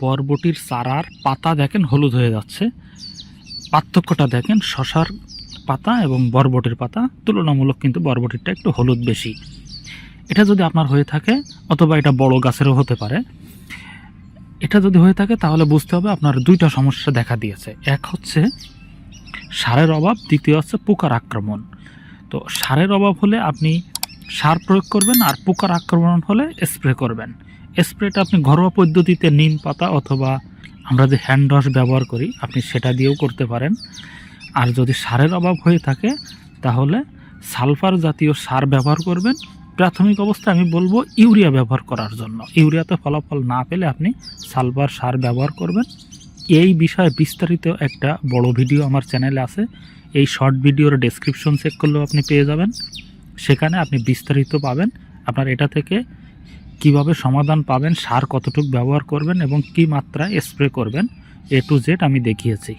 বরবটির চারার পাতা দেখেন, হলুদ হয়ে যাচ্ছে। পার্থক্যটা দেখেন, শশার পাতা এবং বরবটির পাতা। তুলনামূলক কিন্তু বরবটিরটা একটু হলুদ বেশি। এটা যদি আপনার হয়ে থাকে, অথবা এটা বড় গাছেরও হতে পারে, এটা যদি হয়ে থাকে, তাহলে বুঝতে হবে আপনার দুইটা সমস্যা দেখা দিয়েছে। এক হচ্ছে, সারের অভাব, দ্বিতীয় হচ্ছে পোকার আক্রমণ। তো সারের অভাব হলে আপনি সার প্রয়োগ করবেন আর পোকার আক্রমণ হলে স্প্রে করবেন। স্প্রেটা আপনি ঘরোয়া পদ্ধতিতে নিম পাতা অথবা আমরা যে হ্যান্ড ওয়াশ ব্যবহার করি, আপনি সেটা দিয়েও করতে পারেন। আর যদি সারের অভাব হয়ে থাকে, তাহলে সালফার জাতীয় সার ব্যবহার করবেন। প্রাথমিক অবস্থায় আমি বলব ইউরিয়া ব্যবহার করার জন্য। ইউরিয়াতে ফলাফল না পেলে আপনি সালফার সার ব্যবহার করবেন। এই বিষয়ে বিস্তারিত একটা বড় ভিডিও আমার চ্যানেলে আছে। এই শর্ট ভিডিওর ডেসক্রিপশন চেক করলেও আপনি পেয়ে যাবেন। সেখানে আপনি বিস্তারিত পাবেন। আপনার এটা থেকে কীভাবে সমাধান পাবেন, সার কতটুকু ব্যবহার করবেন এবং কি মাত্রায় স্প্রে করবেন, এ টু জেড আমি দেখিয়েছি।